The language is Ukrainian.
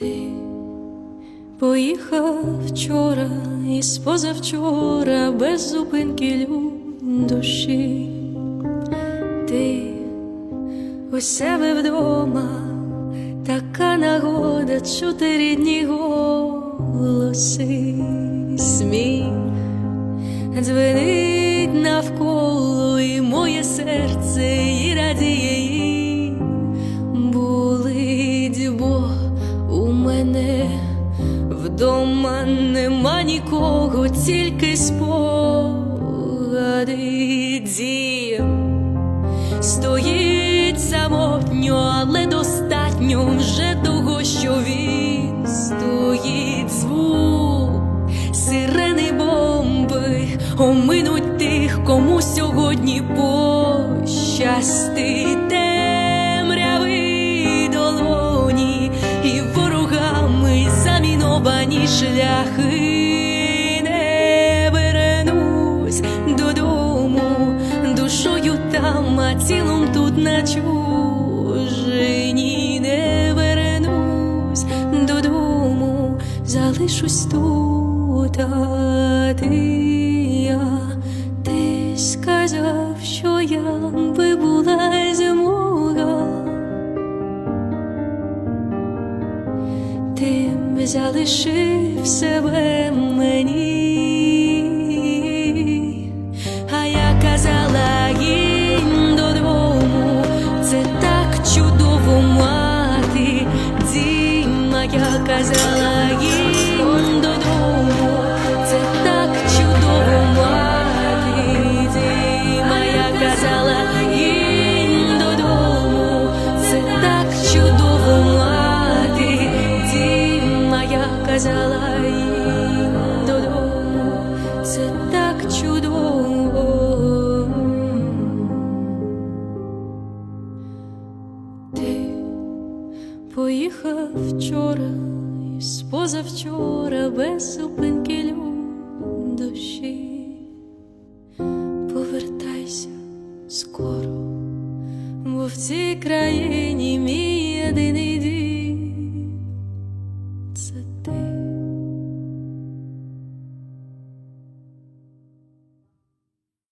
Ти поїхав вчора і позавчора без зупинки люд душі. Ти у себе вдома, така нагода, чути рідні голоси, сміх дзвенить навколо, і моє серце і радіє, вдома нема нікого, тільки спогади дім. Стоїть самотньо, але достатньо вже того, що він стоїть звук сирени бомби оминуть тих, кому сьогодні пощастить заміновані шляхи. Не вернусь додому, душою там, а тілом тут на чужині не вернусь додому, залишусь тут, а ти, я, ти сказав, що я би була залишив себе мені, а я казала їм додому, це так чудово мати. Дім, а я казала поїхав вчора, і позавчора без зупинки люд душі, повертайся скоро, бо в цій країні мій.